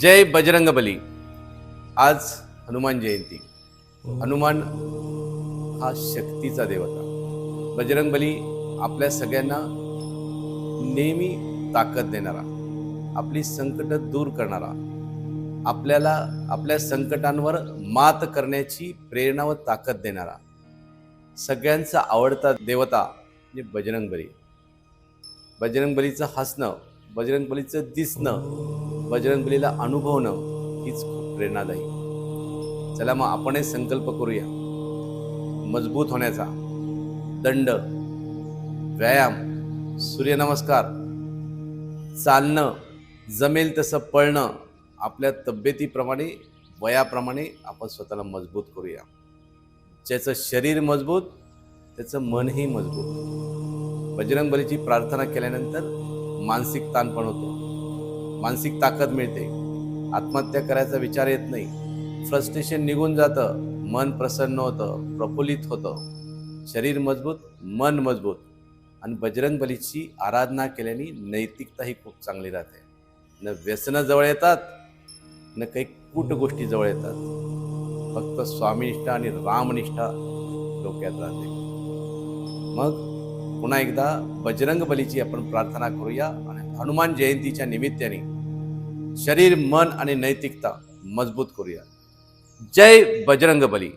जय बजरंग बली. आज हनुमान जयंती. हनुमान हा शक्तीचा देवता. बजरंग बली आपल्या सगळ्यांना नेहमी ताकद देणारा आपली संकट दूर करणारा आपल्याला आपल्या संकटांवर मात करण्याची प्रेरणा व ताकद देणारा सगळ्यांचा आवडता देवता म्हणजे बजरंग बली. बजरंग बलीचं हसणं बजरंग बलीचं दिसणं बजरंगबलीला अनुभवणं हीच खूप प्रेरणादायी. चला मग आपणही संकल्प करूया. मजबूत होण्याचा. दंड व्यायाम सूर्यनमस्कार चालणं जमेल तसं पळणं आपल्या तब्येतीप्रमाणे वयाप्रमाणे आपण स्वतःला मजबूत करूया. ज्याचं शरीर मजबूत त्याचं मनही मजबूत. बजरंगबलीची प्रार्थना केल्यानंतर मानसिक ताण पण होतो. मानसिक ताकद मिळते. आत्महत्या करायचा विचार येत नाही. फ्रस्ट्रेशन निघून जातं. मन प्रसन्न होतं. प्रफुल्लित होतं. शरीर मजबूत मन मजबूत. आणि बजरंग बलीची आराधना केल्याने नैतिकताही खूप चांगली राहते. न व्यसनं जवळ येतात न काही कूट गोष्टी जवळ येतात. फक्त स्वामीनिष्ठा आणि रामनिष्ठा डोक्यात राहते. मग पुन्हा एकदा बजरंग बलीची आपण प्रार्थना करूया आणि हनुमान जयंतीच्या निमित्ताने शरीर मन आणि नैतिकता मजबूत करूया. जय बजरंग बली